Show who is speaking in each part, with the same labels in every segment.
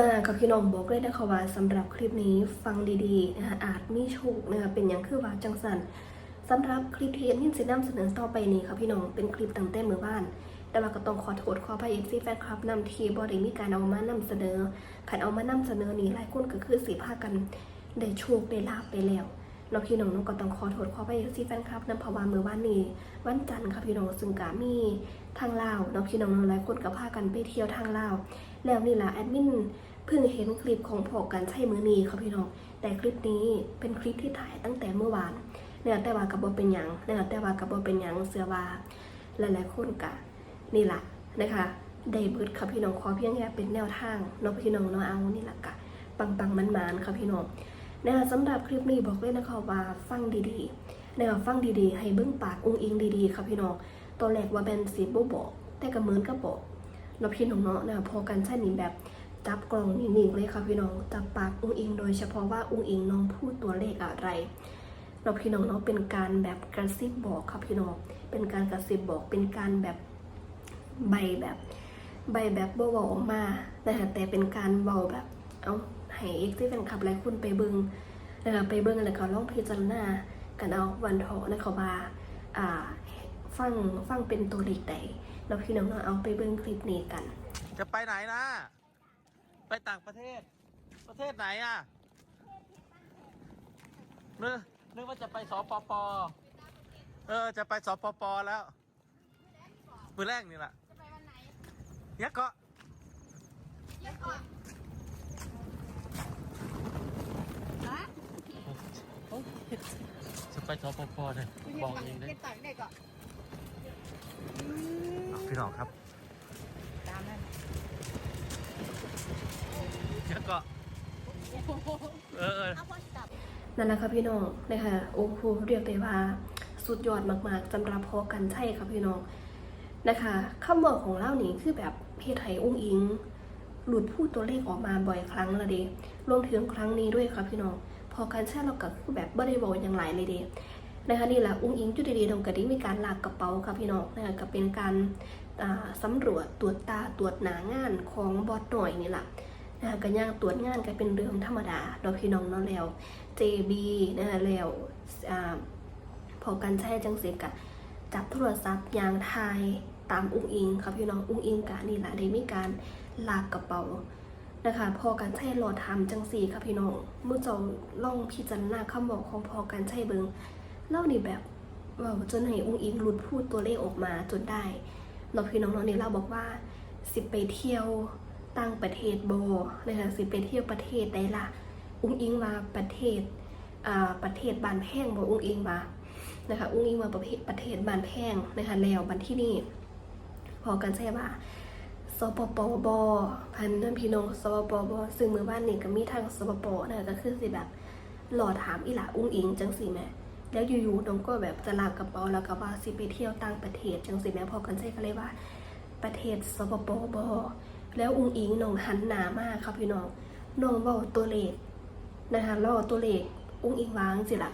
Speaker 1: มากับพี่น้องบอกเลยนะคะว่าสำหรับคลิปนี้ฟังดีๆนะคะอาจมีโชคนะคะเป็นอย่างคือว่าจังสันสำหรับคลิปที่เอ็มยินสินำเสนอต่อไปนี้ค่ะพี่น้องเป็นคลิปตั้งแต่เมื่อวาน แต่ว่าก็ต้องขอโทษขอพายเอฟซีแฟนคลับนำทีบอได้มีการเอามานำเสนอขันเอามานำเสนอนี้หลายคนก็คือสีพากันได้โชคได้ลาบไปแล้วเนาพี่น้องเนาะก็ต้องขอโทษขอพายเอฟซีแฟนคลับนำเพราะว่าเมื่อวานนี้ วันจันทร์ค่ะพี่น้องซึ่งกามีทางลาวเนาะพี่น้องหลายคนก็พากันไปเที่ยวทางลาว แล้วนี่ล่ะแอดมินเพิ่งเห็นคลิปของพอกันใช่มือนีค่ะพี่น้อง แต่คลิปนี้เป็นคลิปที่ถ่ายตั้งแต่เมื่อวานเนี่ยแต่ว่ากับบเป็นยังเนี่ยแต่ว่ากับบเป็นยังเสือว่าหลายๆคนกะนี่แหละนะคะได้เบิดค่ะพี่น้องขอเพียงแค่เป็นแนวทางเนาะพี่น้องเนาะเอานี่แหละกะปังปังมันมันๆค่ะพี่น้องนะคะสำหรับคลิปนี้บอกเลยนะคะว่าฟังดีๆนะคะฟังดีๆ ให้เบิ้งปากอุ้งอิงดีๆค่ะพี่น้องตอนแรกว่าเป็นสีบบอกแต่ก็เหมือนกับบอก นาพี่น้องเนาะนะพอกันใช่นี่แบบจับกล่องนิ่งๆเลยค่ะพี่น้องจับปากอุ้งอิงโดยเฉพาะว่าอุ้งอิงน้องพูดตัวเลขอะไรเราพี่น้องเนาะเป็นการแบบกระซิบบอกค่ะพี่น้องเป็นการกระซิบบอกเป็นการแบบใบแบบใบแบบเบาๆออกมานะคะแต่เป็นการเบาแบบเอาให้เอ็กซ์ที่เป็นขับหลายคนไปเบิงนะคะไปเบิงแล้วก็ลองพิจารณากันเอาวันทอนะคะว่าอ่าฟังฟังเป็นตัวเลขใด เราพี่น้องเนาะเอาไปเบิงคลิปนี้กัน
Speaker 2: จะไปไหนนะ ไปต่างประเทศ ประเทศไหนอะนึกนึกว่าจะไปสปปเออ จะไปสปปแล้วมือแรกนี่แหละ
Speaker 3: จะไปวันไหน
Speaker 2: ยักษ์เกาะ
Speaker 3: เดี๋ยวก่อนฮะ
Speaker 2: จะไปสปปเลยบอกเองได้
Speaker 3: เก็บตังค์ได้ก่อน
Speaker 2: เอา พี่น้องครับ
Speaker 3: ตามนั้น
Speaker 2: ยักษ์เกาะเออเออ
Speaker 3: เอาพอจับ
Speaker 1: นั่นแหละค่ะพี่น้องนะคะโอ้โหเรียกได้ว่าสุดยอดมากๆสำหรับพอกันใช่ค่ะพี่น้องนะคะคำบอกของเล่านี้คือแบบเพศไทยอุ้งอิง หลุดพูดตัวเลขออกมาบ่อยครั้งและเดรวมถึงครั้งนี้ด้วยค่ะพี่น้องพอกันใช่เราก็คือแบบบ่ได้บอกอย่างไรเลยเด นะคะนี่แหละอุ้งอิงจุดดีๆตรงกระดิ่มีการลากกระเป๋าค่ะพี่น้องนะคะก็เป็นการสำรวจตรวจตาตรวจหนางานของบอสหน่อยนี่แหละนะคะก็ย่างตรวจงานก็เป็นเรื่องธรรมดาเราพี่น้องเนาะแล้ว JB นะคะแล้วอพอกันใช้จังเสียกะจับโทรศัพท์ยางทายตามอุ้งอิงค่ะพี่น้องอุ้งอิงกะนี่แหละได้มีการลากกระเป๋านะคะพอกันใช้รอทำจังสีค่ะพี่น้องเมื่อเจ้าล่องพิจารณาคำบอกของพอกันใช้เบิง เล่านี่แบบว่าจนให้อุ้งอิงหลุดพูดตัวเลขออกมาจนได้เราพี่น้องเนาะนี่เราบอกว่า สิไปเที่ยวต่างประเทศโบนะคะสิไปเที่ยวประเทศใดล่ะอุ้งอิงว่าประเทศอ่าประเทศบานแพงบอกอุ้งอิงว่านะคะอุ้งอิงว่าประเทศประเทศบานแพงนะคะแล้วบันที่นี่พอกันใช่ว่าสปปบพันนั่นพี่น้องสปปบซึ่งเมื่อบ้านนี่ก็มีทางสปปนะคะก็คือสิแบบหลอถามอีหล่ะอุ้งอิงจังสิแม่ แล้วอยู่ๆน้องก็แบบจะลากกระเป๋าแล้วก็ว่าสิไปเที่ยวต่างประเทศจังสิแม่พอกันใช่ก็เลยว่า ประเทศสปปบแล้วอุ้งอิงน้องหันหนามากครับพี่น้องน้องบอกตัวเลขนะคะรอตัวเลขอุ้งอิงวางสิละ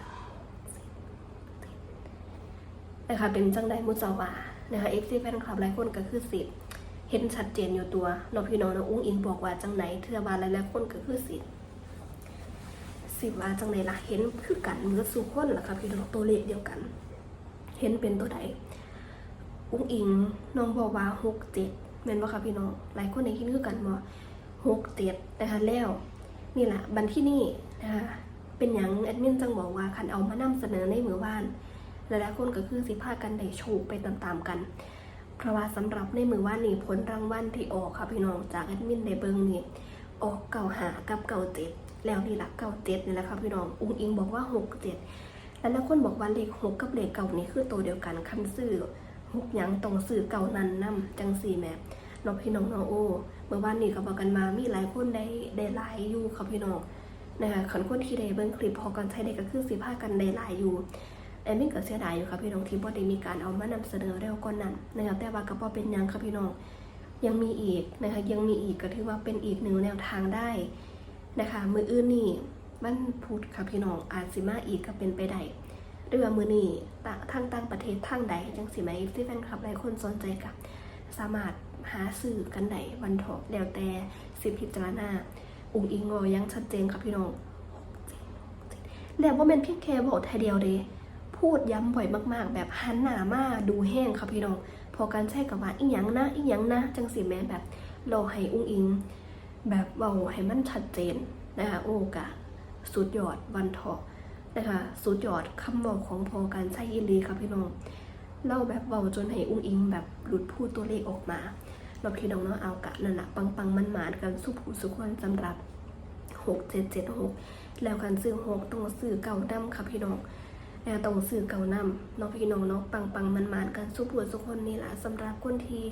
Speaker 1: นะคะเป็นจังไดมุจาวานะคะเอฟซีแฟนคลับหลายคนก็คือสิเห็นชัดเจนอยู่ตัวเนาะพี่น้องนะอุ้งอิงบอกว่าจังไหนเทือบานหลายๆคนก็คือสิ สิว่าจังไหนล่ะเห็นคือกันเมือสุคนล่ะค่ะพี่น้องตัวเลขเดียวกัน เห็นเป็นตัวใดอุ้งอิงน้องบอกว่าหกเจ็ดแม่นว่าค่ะพี่น้องหลายคนได้ยินคือกันบ่าหกเจ็ดนะคะแล้วนี่แหละบันที่นี่นะคะเป็นอย่างแอดมินจังบอกว่าคันเอามานำเสนอในมือบ้านหลายๆคนก็คือสิพากันได้โชคไปตามๆกันเพราะว่าสำหรับในมือว่านนี่ผลรางวัลที่ออกค่ะพี่น้องจากแอดมินได้เบิงนี่ออกเก่าหากับเก่าเจ็ด แล้วนี่ละเก่าเจ็ดนี่แหละค่ะพี่น้องอุ้งอิงบอกว่าหกเจ็ดแล้วแล้วคนบอกว่าเลขหกกับเลขเก่านี่คือตัวเดียวกันคันซื้อหกยังตรงซื้อเก่านั้นนํจังสี่แม่เน้องพี่น้องน้องโอเมื่อวานนี้ก็บอกกันมามีหลายคนได้ได้ไลายอยู่ค่ะพี่น้องนะคะขันคนที่ได้เบิ้งคลิปพอกันใช้ได้ก็คือสิพากันได้ไลายอยู่แต่ไม่เกิดเสียดายอยู่ค่ะพี่น้องที่บ่ได้มีการเอามานำเสนอเร็วก่อนนั้นนะคะแต่ว่าก็บ่เป็นยังค่ะพี่น้องยังมีอีกนะคะยังมีอีกก็ถือว่าเป็นอีกหนึ่งแนวทางได้ นะคะ มืออื่นนี่มันพูดค่ะพี่น้องอาจสิมาอีกก็เป็นไปได้เรือว่ามือนี่ต่างทางต่างประเทศทางใดจังสิไหมที่แฟนคลับหลายคนสนใจกับ สามารถหาสื่อกันได้วันเถาะแล้วแต่สิพิจารณาอุงอิงงอยังชัดเจนครับพี่น้องแล้วว่าเป็นเพียงแค่บอกทีเดียวเดยพูดย้ำบ่อยมากๆ แบบหันหน้ามาดูแห้งครับพี่น้องพอการใช้กับว่าอีหยังนะอีหยังนะจังสีแม่แบบรอให้อุ้งอิง แบบเบาให้มันชัดเจนนะคะโอกะสุดยอดวันเถาะนะคะสุดยอดคำบอกของพอการใช้อีหลีครับพี่น้องเล่าแบบเบาจนให้อุ้งอิงแบบหลุดพูดตัวเลขออกมาเราพี่น้องเนาะเอากะนั่นแหละปังปังมันหมานกันสุผูสุขคนสำหรับหกเจ็ดเจ็ดหกแล้วการซื้อหกต้องซื้อเก่าดำค่ะพี่น้องแล้วต้องซื้อเก่านำเนาะพี่น้องเนาะปังปังมันหมานกันสุผูสุขคนนี่แหละสำหรับคนที่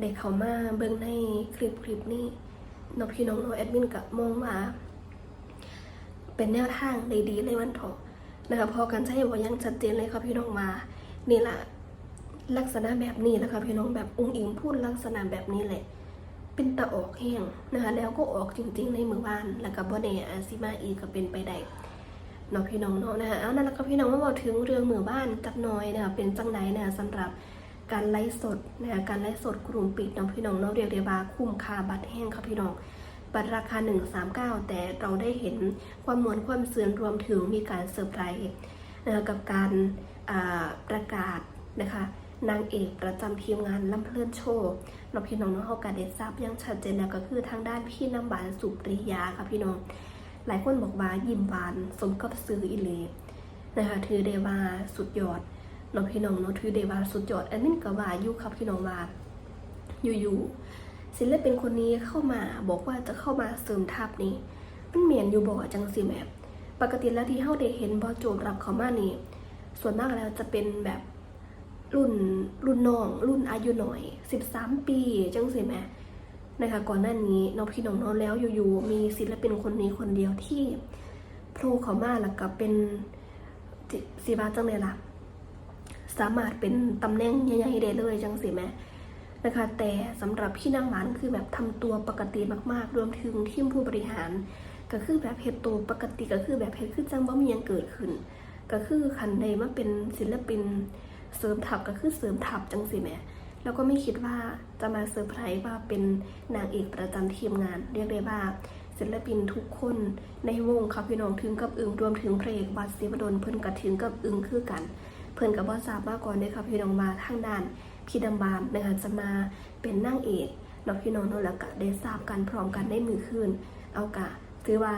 Speaker 1: ได้เข้ามาเบิ่งในคลิปคลิปนี้ นาะพี่น้องเนาะแอดมินกับมองว่าเป็นแนวทางดีๆในวันถาะนะคะพอการใช้บอกยังชัดเจนเลยค่ะพี่น้องมา นี่แหละลักษณะแบบนี้นะคะพี่น้องแบบองค์อิงพูดลักษณะแบบนี้แหละ เป็นตะออกแห้งนะคะแล้วก็ออกจริงๆในมือบ้าน แล้วก็บ่แน่อาซิมาอีกก็เป็นไปได้เนาะพี่น้องเนาะนะคะเอานั่นแล้วก็พี่น้องมาบอกถึงเรื่องมือบ้านจักน้อยนะคะเป็นจังไหนนะคะสำหรับ การไลฟ์สดนะคะการไลฟ์สดกลุ่มปิดเนาะพี่น้องเนาะเรียกได้ว่าคุ้มค่าบัตรแห้งค่ะพี่น้องบัตรราคา 139 แต่เราได้เห็นความมวลความเสื่อมรวมถึงมีการเซอร์ไพรส์นะกับการประกาศนะคะนางเอกประจำทีมงานลำเพลินโชว์เราพี่น้องน้องเขาการได้ทราบอยังชัดเจนแล้วก็คือทางด้านพี่น้ำบานสุปริยาค่ะพี่น้อง หลายคนบอกว่ายิ้มหวานสมกับซื้ออิเลนะคะถือเดว่าสุดยอด นาะพี่น้องเนาะถือเดว่าสุดยอดอันนี้ก็ว่าอยู่ครับพี่น้องว่าอยู่ๆศิลปินคนนี้เข้ามาบอกว่าจะเข้ามาเสริมทัพนี้มันเหมียนอยู่บอกจังสิแมบปกติแล้วที่เฮาได้เห็นบอโจมรับเขามานี่ ส่วนมากแล้วจะเป็นแบบรุ่นรุ่นน้อง รุ่นอายุหน่อย 13 ปีจังสิแม่นะคะก่อนหน้านี้น้องพี่น้องน้องแล้วอยู่ๆมีศิลปินคนนี้คนเดียวที่โผล่เขามาแล้วก็เป็นสีบาจังเลยล่ะ สามารถเป็นตำแหน่งใหญ่ๆได้เลยจังสิแม่นะคะแต่สำหรับพี่นางหวานคือแบบทำตัวปกติมากๆ รวมถึงทีมผู้บริหาร ก็คือแบบเฮ็ดตัวปกติก็คือแบบเฮ็ดคือจังว่ามียังเกิดขึ้น ก็คือคันใดมาเป็นศิลปินเสริมทับก็คือเสริมทับจังสิแม่แล้วก็ไม่คิดว่าจะมาเซอร์ไพรส์ว่าเป็นนางเอกประจำทีมงาน เรียกได้ว่าศิลปินทุกคนในวงค่ะพี่น้องถึงกับอึงรวมถึงพระเอกบัตศิวดลเพิ่นก็ถึงกับอึงคือกัน เพิ่นกับบ่ทราบมาก่อนเลยค่ะพี่น้องมาทางด้านพี่ดำบามนะคะจะมาเป็นนางเอกเนาพี่น้องเนาะแล้วก็ได้ทราบกันพร้อมกันได้มือคืนเอากะถือว่า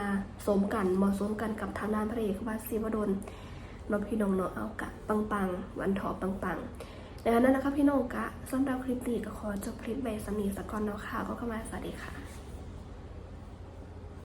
Speaker 1: สมกันเหมาะสมกันกับทางด้านพระเอกบัตศิวดลเนาพี่น้องเนาะเอากะปังปังวันถอปังปังๆดังนั้นนะคะพี่น้องกะสำหรับคลิปนี้ก็ขอจบคลิปไว้สำนีสักก่อนเนาะค่ะก็เข้ามาสวัสดีค่ะ